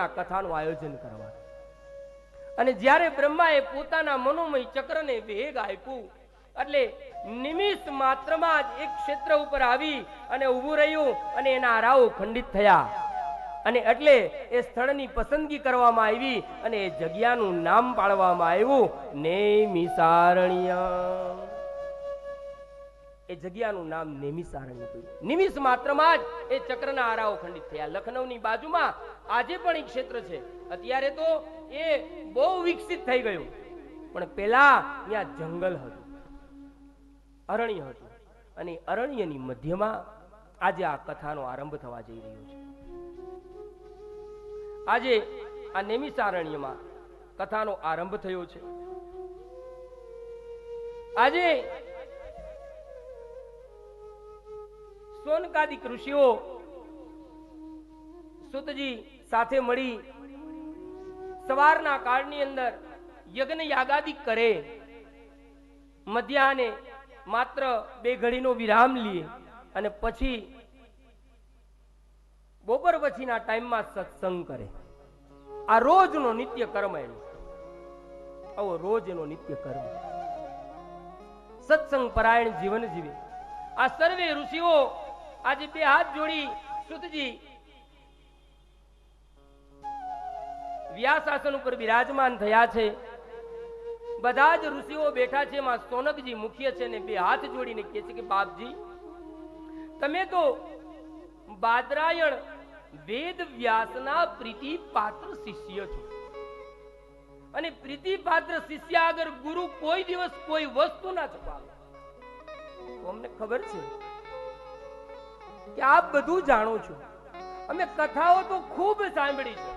આ કથાનું આયોજન કરવા અને જ્યારે બ્રહ્માએ પોતાના મનોમય ચક્રને વેગ આપ્યું, એટલે નિમિષ માત્રમાં જ એક ક્ષેત્ર ઉપર આવી અને ઊભું રહ્યું અને એના રાવ ખંડિત થયા. અને એટલે એ સ્થળની પસંદગી કરવામાં આવી અને એ જગ્યાનું નામ પાડવામાં આવ્યું, નેમિસારણ્ય. એ જગ્યાનું નામ નેમિસારણ્ય નિમિષ માત્રમાં જ એ ચક્રના આરાઓ ખંડિત થયા. લખનૌની બાજુમાં આજે પણ એક ક્ષેત્ર છે. અત્યારે તો એ બહુ વિકસિત થઈ ગયું. પણ પેલા ત્યાં જંગલ હતું. અરણ્ય હતું. અને અરણ્યની મધ્યમાં આજે આ કથાનો આરંભ થવા જઈ રહ્યો છે. આજે આ નેમિસારણ્યમાં કથાનો આરંભ થયો છે. આજે સોનકાદિક ઋષિઓ સુતજી સાથે મળી સવારના કાળની અંદર યજ્ઞ યાગાદી કરે, મધ્યાહને માત્ર બે ઘડીનો વિરામ લઈએ અને પછી બપોર પછીના ટાઈમમાં સત્સંગ કરે. આ રોજનો નિત્ય કર્મ એનો. આવો રોજ એનો નિત્ય કર્મ. સત્સંગ પરાયણ જીવન જીવે. આ સર્વે ઋષિઓ આજે બે હાથ જોડી સુતજી વ્યાસાસન ઉપર બિરાજમાન થયા છે. બધા જ ઋષિઓ બેઠા છે, એમાં સોનકજી મુખ્ય છે ને બે હાથ જોડીને કહે છે કે, બાપજી, તમે તો બાદરાયણ વેદ વ્યાસના પ્રીતિ પાત્ર શિષ્ય છો. અને પ્રીતિ પાત્ર શિષ્ય આગળ ગુરુ કોઈ દિવસ કોઈ વસ્તુ ના છુપાવે. અમને ખબર છે કે આપ બધું જાણો છો. અમે કથાઓ તો ખૂબ સાંભળી છે.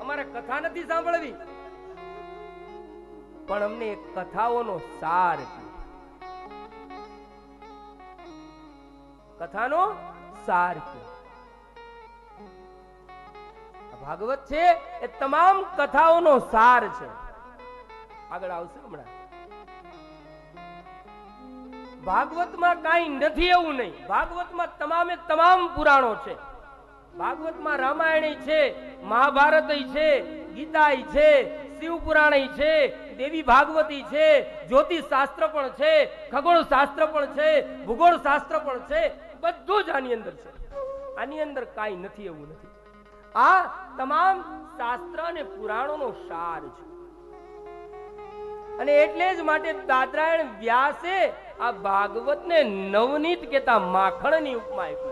અમારે કથા નથી સાંભળવી. પણ અમને કથાઓનો સાર કથાનો સાર ભાગવત છે એ તમામ કથાઓનો સાર છે. આગળ આવશે હમણાં. ભાગવતમાં કાંઈ નથી એવું નહીં. ભાગવતમાં તમામે તમામ પુરાણો છે. ભાગવતમાં રામાયણ છે મહાભારત છે ગીતા છે શિવ પુરાણ છે, દેવી ભાગવતી છે, જ્યોતિષ શાસ્ત્ર પણ છે, ખગોળ શાસ્ત્ર પણ છે, ભૂગોળ શાસ્ત્ર પણ છે, બધું જ આની અંદર છે. આની અંદર કાંઈ નથી એવું નથી. આ તમામ શાસ્ત્ર અને પુરાણોનો સાર છે. અને એટલે જ માટે દાદરાયણ વ્યાસે આ ભાગવતને નવનીત કેતા માખણની ઉપમા આપી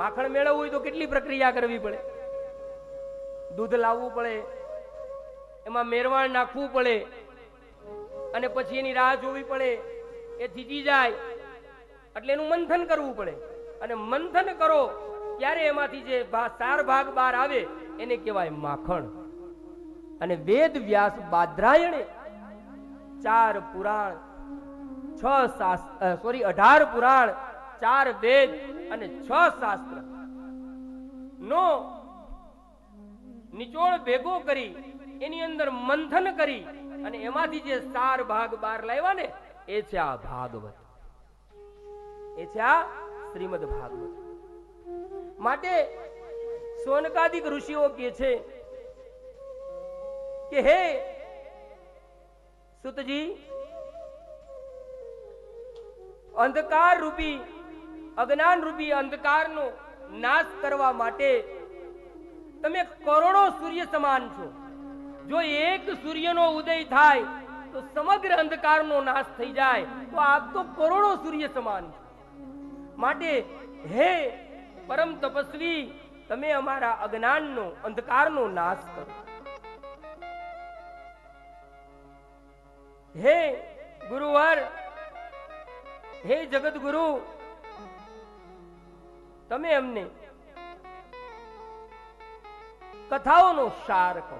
માખણ મેળવવું હોય તો કેટલી પ્રક્રિયા કરવી પડે? દૂધ લાવવું પડે, એમાં મેરવાણ નાખવું પડે, અને પછી એની રાહ જોવી પડે, એ થીજી જાય, એટલે એનું મંથન કરવું પડે. અને મંથન કરો, ત્યારે એમાંથી જે સાર ભાગ બહાર આવે, એને કહેવાય માખણ. અને વેદ વ્યાસ બાદ્રાયણે ચાર પુરાણ, છ સોરી, અઢાર પુરાણ ચાર વેદ અને છ શાસ્ત્ર. નો નિચોડ ભેગો કરી, એની અંદર મંથન કરી, અને એમાંથી જે સાર ભાગ બહાર લાવ્યા ને, એ છે આ ભાગવત. એ છે આ શ્રીમદ ભાગવત. માટે સોનકાદિક ઋષિઓ કે છે કે, હે સુતજી અંધકાર રૂપી અજ્ઞાન રૂપી અંધકારનો નાશ કરવા માટે તમે કરોડો સૂર્ય સમાન છો. જો એક સૂર્યનો ઉદય થાય, તો સમગ્ર અંધકારનો નાશ થઈ જાય. તો આપ તો કરોડો સૂર્ય સમાન છો. માટે હે પરમ તપસ્વી, તમે અમારા અજ્ઞાનનો, અંધકારનો નાશ કરો. હે ગુરુવર, હે જગત ગુરુ તમે એમને કથાઓનો સાર કહો.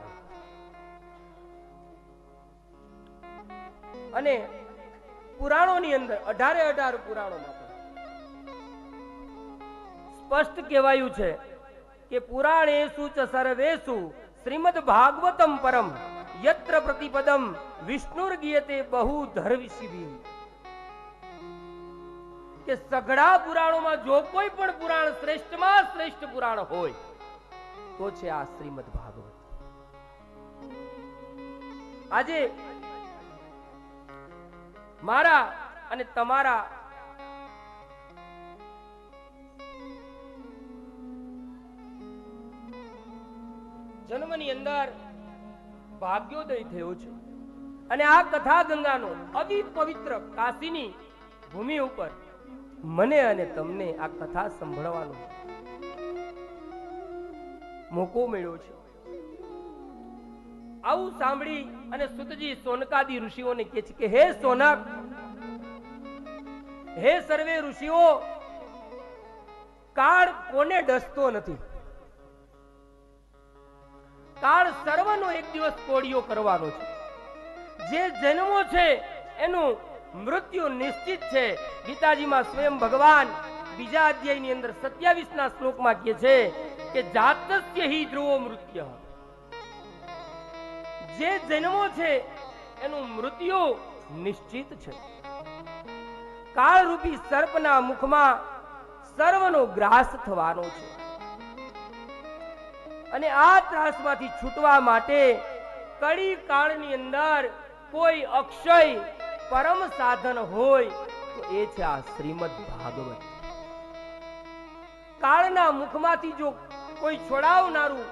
અને પુરાણોની અંદર અઢારે અઢાર પુરાણોમાં સ્પષ્ટ કહેવાયું છે કે પુરાણેશુ ચ સર્વેશુ શ્રીમદ ભાગવતમ પરમ યત્ર પ્રતિપદમ વિષ્ણુર ગીયતે બહુ ધર્વિશિભી કે સઘળા પુરાણોમાં જો કોઈ પણ પુરાણ શ્રેષ્ઠમાં શ્રેષ્ઠ પુરાણ હોય, તો છે આ શ્રીમદ ભાગવત. આજે મારા અને તમારા જન્મની અંદર ભાગ્યોદય થયો છે. અને આ કથા ગંગાનો અતિ પવિત્ર કાશીની ભૂમિ ઉપર મને અને તમને આ કથા સંભળવાનો મોકો મળ્યો છે. આવું સાંભળી અને સુતજી સોનકાદી ઋષિઓને કહે છે કે, હે સોનક, હે સર્વે ઋષિઓ, કાળ કોને ડસતો નથી? કાળ સર્વનો એક દિવસ કોડિયો કરવાનો છે. જે જન્મો છે એનું મૃત્યુ નિશ્ચિત છે. ગીતાજીમાં સ્વયં ભગવાન બીજા અધ્યાયની અંદર સત્યાવીસ ના શ્લોકમાં કહે છે કે જાતસ્ય હિ ધ્રુવો મૃત્ય. જે જન્મો છે, એનું મૃત્યુ નિશ્ચિત છે. કાળરૂપી સર્પના મુખમાં સર્વનો ગ્રાસ થવાનો છે. અને આ ત્રાસમાંથી છૂટવા માટે કડી કાળની અંદર કોઈ અક્ષય પરમ સાધન હોય તો એ છે આ શ્રીમદ ભાગવત. કાળના મુખમાંથી જો કોઈ છોડાવનારું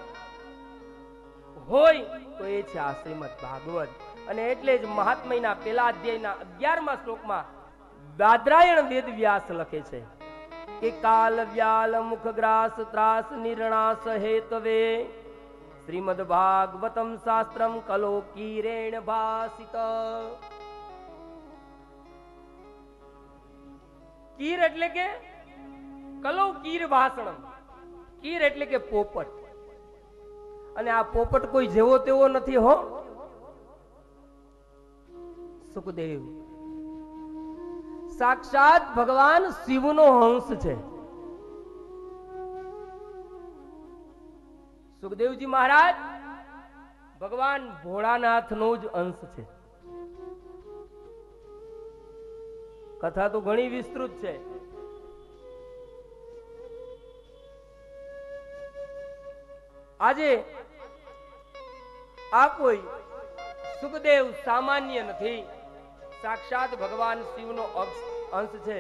હોય તો એ છે આ શ્રીમદ ભાગવત. અને એટલે જ મહાત્મયના પેલા અધ્યાયના અગિયારમા શ્લોકમાં દાદરાયણ વેદ વ્યાસ લખે છે. કે કાલ વ્યાલ મુખ ગ્રાસ ત્રાસ નિર્ણાસ હેતવે. શ્રીમદ ભાગવતમ શાસ્ત્રમ કલો કિરેણ ભાસિત. કીર એટલે કે કલો કીર ભાષણમ કીર એટલે કે પોપટ. અને આ પોપટ કોઈ જેવો તેવો નથી હો. સુખદેવ. સાક્ષાત ભગવાન શિવનો હંસ છે. સુખદેવજી મહારાજ, ભગવાન ભોળાનાથનો જ અંશ છે. કથા તો ઘણી વિસ્તૃત છે. આજે આ કોઈ સુખદેવ સામાન્ય નથી. સાક્ષાત ભગવાન શિવનો અંશ છે.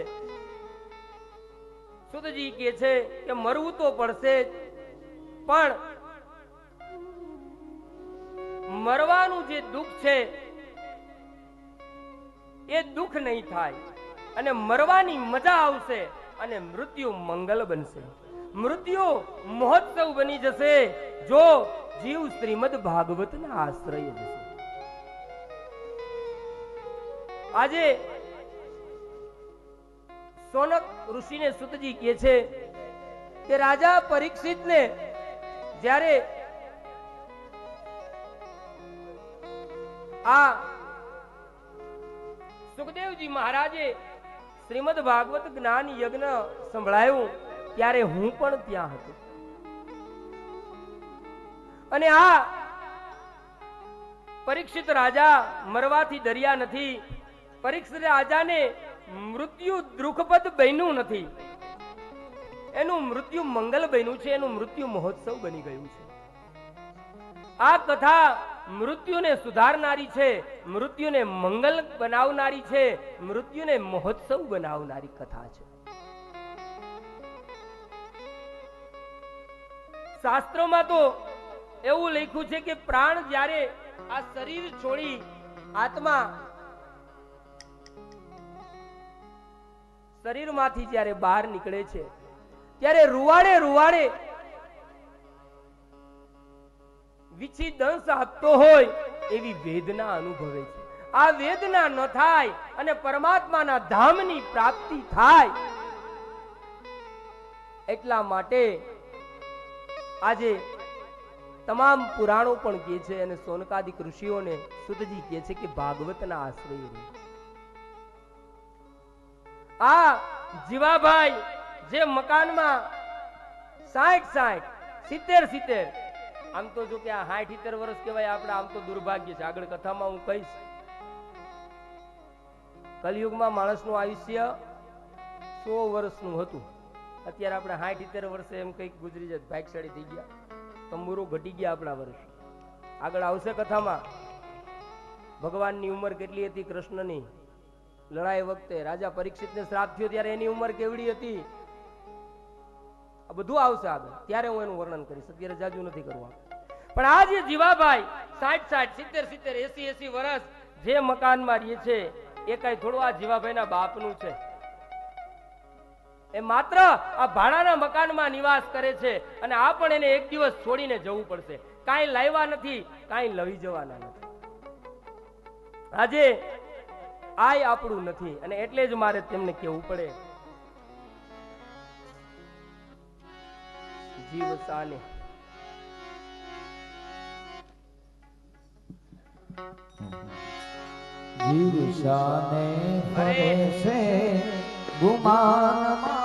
સુતજી કે છે કે મરવું તો પડશે પણ મરવાનું જે દુઃખ છે, એ દુઃખ નહીં થાય. અને મરવાની મજા આવશે અને મૃત્યુ મંગલ બનશે. મૃત્યુ મહોત્સવ બની જશે જો જીવ શ્રીમદ ભાગવતના આશ્રય જશે આજે સોનક ઋષિને સુતજી કહે છે કે રાજા પરીક્ષિતને જ્યારે આ સુખદેવજી મહારાજે શ્રીમદ ભાગવત જ્ઞાન યજ્ઞ સંભળાયું ત્યારે હું પણ ત્યાં હતો. અને આ પરીક્ષિત રાજા મરવાથી ડર્યા નથી. પરીક્ષિત રાજાને મૃત્યુ દુઃખપદ બન્યું નથી. એનું મૃત્યુ મંગલ બન્યું છે, એનું મૃત્યુ મહોત્સવ બની ગયું છે. આ કથા મૃત્યુને સુધારનારી છે, મૃત્યુને મંગલ બનાવનારી છે, મૃત્યુને મહોત્સવ બનાવનારી કથા છે. શાસ્ત્રોમાં તો એવું લખ્યું છે કે પ્રાણ જ્યારે આ શરીર છોડી આત્મા શરીરમાંથી જ્યારે બહાર નીકળે છે, ત્યારે રૂવાડે રૂવાડે વિછી દંશ આપતો હોય એવી વેદના અનુભવે છે. આ વેદના ન થાય અને પરમાત્માના ધામની પ્રાપ્તિ થાય એટલા માટે આજે તમામ પુરાણો પણ કહે છે અને સોનકાદિક ઋષિઓને સુતજી કહે છે કે ભાગવતના આશ્રય આ જીવાભાઈ જે મકાનમાં સાઠ સાઠ સિત્તેર સિત્તેર આમ તો જો કે આ સાઠ ઇતર વર્ષ કહેવાય, આપણે આમ તો દુર્ભાગ્ય છે. આગળ કથામાં હું કહીશ. કલયુગમાં માણસનું આયુષ્ય સો વર્ષનું હતું. અત્યારે આપણે સાઠ ઇતેર વર્ષે એમ કંઈક ગુજરી જાય, ભાગશાળી થઈ ગયા. તંબુરો ઘટી ગયા આપણા વર્ષ. આગળ આવશે કથામાં. ભગવાનની ઉંમર કેટલી હતી કૃષ્ણની? લડાઈ વખતે રાજા પરીક્ષિતને શ્રાપ થયો ત્યારે એની ઉંમર કેવડી હતી? આ બધું આવશે આગળ. ત્યારે હું એનું વર્ણન કરીશ. અત્યારે જાજુ નથી કરવું પણ આ જે જીવાભાઈ, સાઠ સાઠ, સિત્તેર સિત્તેર, એસી એસી વર્ષ જે મકાનમાં રહે છે, એ કઈ થોડું આ જીવાભાઈના બાપનું છે. એ માત્ર આ ભાડાના મકાનમાં નિવાસ કરે છે અને આ પણ એને એક દિવસ છોડીને જવું પડશે. કાંઈ લાવ્યા નથી, કાંઈ લઈ જવાના નથી. આજે આય આપણું નથી અને એટલે જ મારે તેમને કહેવું પડે. જીવ સાને. જીવ શાને ફરે છે ગુમાનમાં.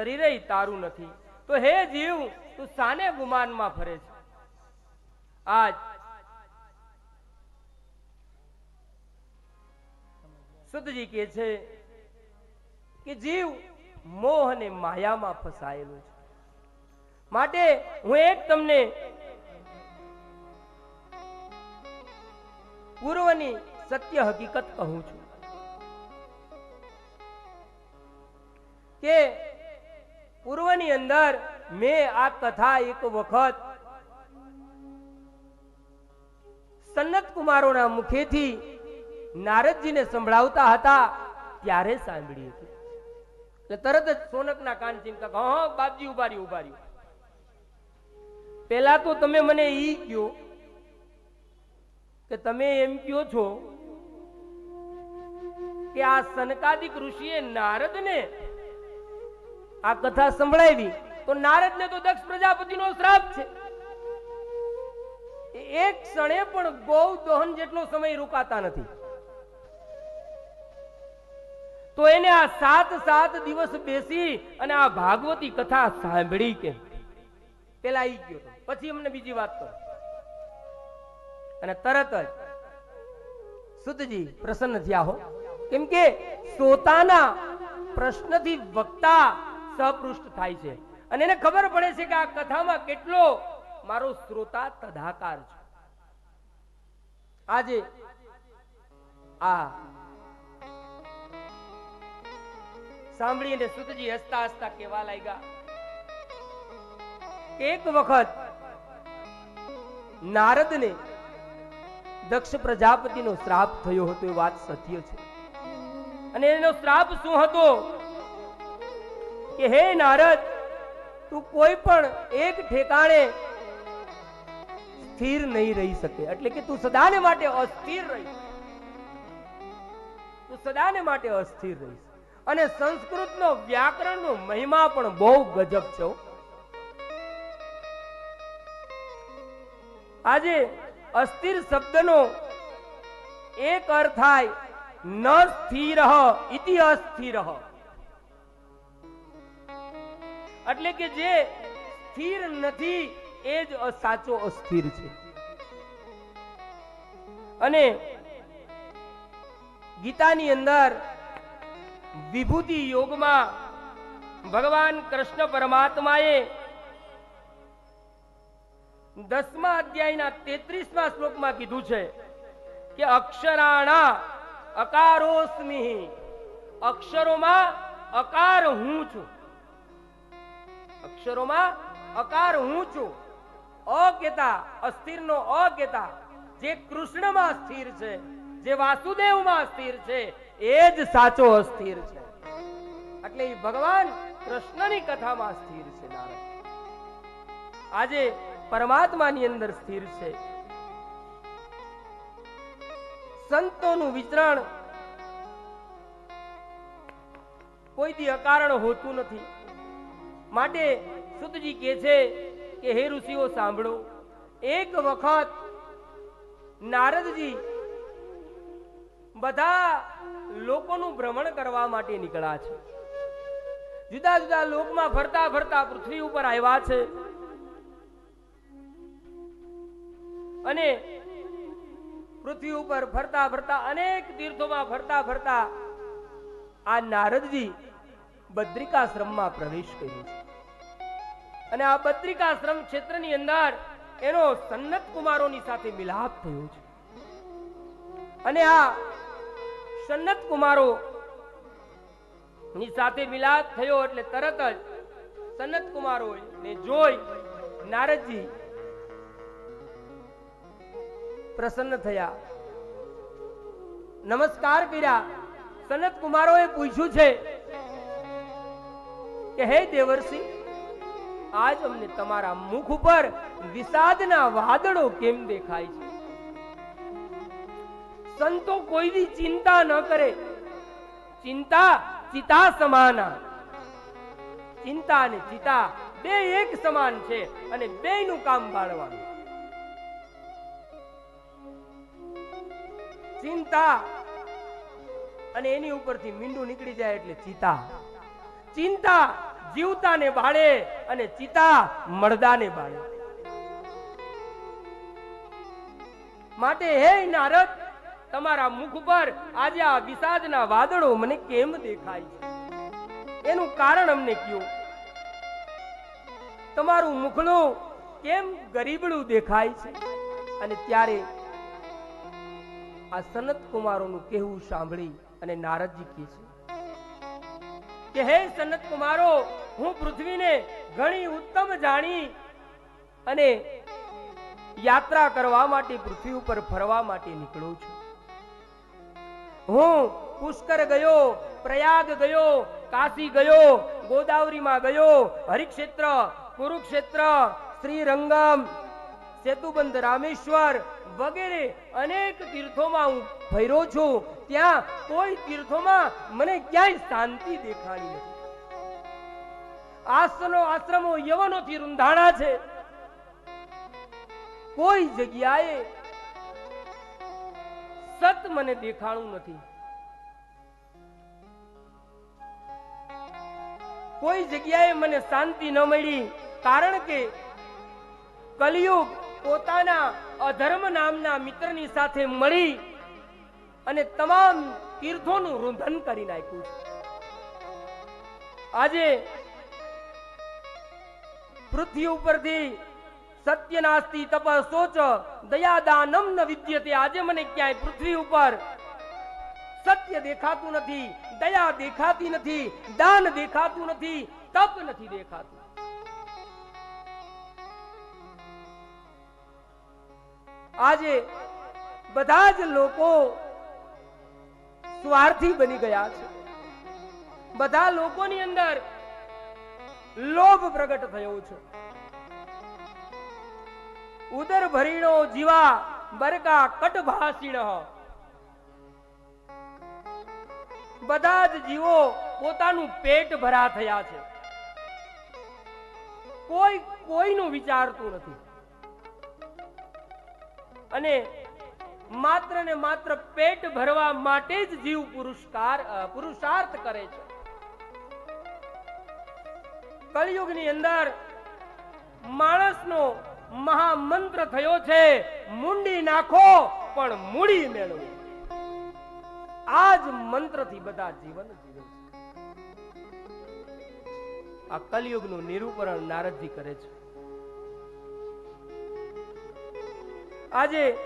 શરીરે તારું નથી. તો હે જીવ, તું સાને ગુમાનમાં ફરે છે? આજ સુતજી કે છે કે જીવ મોહ અને માયામાં ફસાયેલો છે. માટે હું એક તમને પૂર્વની સત્ય હકીકત કહું છું કે પૂર્વની અંદર મેં આ કથા એક વખત સન્નત કુમારોના મુખેથી નારદજીને સંભળાવતા હતા, ત્યારે સાંભળી હતી. તરત જ સોનકના કાન ચિંતા હા બાપજી ઉભારી ઉભારી ઊભા પેલા તો તમે મને ઈ કયો કે તમે એમ કયો છો કે આ સનકાદિક ઋષિએ નારદને આ કથા સંભળાવી તો નારદને તો દક્ષ પ્રજાપતિનો શ્રાપ છે. એક ક્ષણે પણ ગૌ દહન જેટલો સમય રોકાતા નથી. તો એને આ સાત સાત દિવસ બેસી અને આ ભાગવતી કથા સાંભળી કે. પેલા આવી ગયો પછી અમને બીજી વાત કરો. અને તરત જ સુતજી પ્રસન્ન થયા હો. કેમ કે સોતાના પ્રશ્નથી વક્તા સપૃષ્ટ થાય છે. અને એને ખબર પડે છે કે આ કથામાં કેટલો મારો શ્રોતા તદાકાર છે. આજે આ સાંભળીને સુતજી હસતા હસતા કેવા લાગ્યા, એક વખત નારદને દક્ષ પ્રજાપતિનો શ્રાપ થયો હતો, એ વાત સત્ય છે. અને એનો શ્રાપ શું હતો? કે, હે નારદ, તું કોઈ પણ એક ઠેકાણે સ્થિર નહીં રહી શકે. એટલે કે તું સદાને માટે અસ્થિર રહી તું સદાને માટે અસ્થિર રહીશ અને સંસ્કૃતનો વ્યાકરણનો મહિમા પણ બહુ ગજબ છે આજે અસ્થિર શબ્દનો એક અર્થ થાય, ન સ્થિર, ઇતિ અસ્થિર. એટલે કે જે સ્થિર નથી, એ જ સાચો અસ્થિર છે. અને ગીતાની અંદર વિભૂતિ યોગમાં ભગવાન કૃષ્ણ પરમાત્માએ દસમા અધ્યાયના તેત્રીસમા શ્લોકમાં કીધું છે કે અક્ષરાણા અકારોસ્મિ અક્ષરોમાં અકાર હું છું. અક્ષરોમાં અકાર હું છું. અ કેતા અસ્થિરનો અ કેતા જે કૃષ્ણમાં સ્થિર છે, જે વાસુદેવમાં સ્થિર છે, એ જ સાચો અસ્થિર છે. એટલે ઈ ભગવાન કૃષ્ણની કથામાં સ્થિર છે આજે પરમાત્માની અંદર સ્થિર છે. સંતોનું વિચરણ કોઈથી અકારણ હોતું નથી. માટે સુતજી કહે છે કે, હે ઋષિઓ, સાંભળો. એક વખત નારદજી બધા લોકોનું ભ્રમણ કરવા માટે નીકળ્યા છે. જુદા જુદા લોકમાં ફરતા ફરતા પૃથ્વી ઉપર આવ્યા છે. અને પૃથ્વી ઉપર ફરતા ફરતા, અનેક તીર્થોમાં ફરતા ફરતા આ નારદજી બદ્રિકાશ્રમમાં પ્રવેશ કર્યો છે. અને આ બદ્રિકાશ્રમ ક્ષેત્રની અંદર એનો સન્નત કુમારોની સાથે મિલાપ થયો છે. અને આ સન્નત કુમારો ની સાથે મિલાપ થયો એટલે તરત જ સનત કુમારો ને જોઈ નારદજી પ્રસન્ન થયા. નમસ્કાર કર્યા સનત કુમારોએ પૂછ્યું છે કે, હે દેવર્ષિ આજ અમને તમારા મુખ ઉપર વિષાદના વાદળો કેમ દેખાય છે? સંતો કોઈની ચિંતા ન કરે. ચિંતા ચિતા સમાના ચિંતા અને ચિતા બે એક સમાન છે અને બેયનું કામ બાળવાનું ચિંતા અને એની ઉપરથી મીંડું નીકળી જાય એટલે ચિતા. ચિંતા જીવતાને બાળે અને ચિતા મળદાને બાળે. માટે હે નારદ, તમારા મુખ પર આજે આ વિષાદના વાદળો મને કેમ દેખાય છે? એનું કારણ અમને કયો? તમારું મુખડું કેમ ગરીબડું દેખાય છે? અને ત્યારે આ સનત કુમારોનું કહેવું સાંભળી અને નારદજી કહે છે કે, હે સનત કુમારો હું પૃથ્વીને ઘણી ઉત્તમ જાણી અને યાત્રા કરવા માટે, પૃથ્વી ઉપર ફરવા માટે નીકળું છું. હું પુષ્કર ગયો, પ્રયાગ ગયો, કાશી ગયો, ગોદાવરીમાં ગયો, હરિક્ષેત્ર, કુરુક્ષેત્ર, શ્રીરંગમ, સેતુબંધ રામેશ્વર વગેરે અનેક તીર્થોમાં હું ફર્યો છું. ત્યાં કોઈ તીર્થોમાં મને ક્યાંય શાંતિ દેખાડી નથી. આસનો આશ્રમો યવનોથી રૂંધાણા છે. કોઈ જગ્યાએ સત મને દેખાણું નથી. કોઈ જગ્યાએ મને શાંતિ ન મળી કારણ કે કલિયુગ પોતાના અધર્મ નામના મિત્રની સાથે મળી અને તમામ તીર્થોનું રૂંધન કરી નાખ્યું આજે પૃથ્વી ઉપરથી સત્ય નાસ્તી તપ સોચ દયાદાનમ ન વિદ્યતે. આજે મને ક્યાંય પૃથ્વી ઉપર સત્ય દેખાતું નથી, દયા દેખાતી નથી, દાન દેખાતું નથી, તપ નથી દેખાતું. આજે બધા જ લોકો સ્વાર્થી બની ગયા છે. બધા લોકોની અંદર લોભ પ્રગટ થયો છે. ઉદર ભરીણો જીવા બરકા કટ ભાસીણ. બધા જ જીવો પોતાનું પેટ ભરા થયા છે. કોઈ કોઈનું વિચારતું નથી. અને માત્ર ને માત્ર પેટ ભરવા માટે જ જીવ પુરુષકાર પુરુષાર્થ કરે છે. કળિયુગની અંદર માણસનો મહામંત્ર થયો છે, મુંડી નાખો, પણ મૂડી મેળવો. આ જ મંત્રથી બધા જીવન જીવે છે. આ કલયુગનું નિરૂપણ નારદજી કરે છે. આજે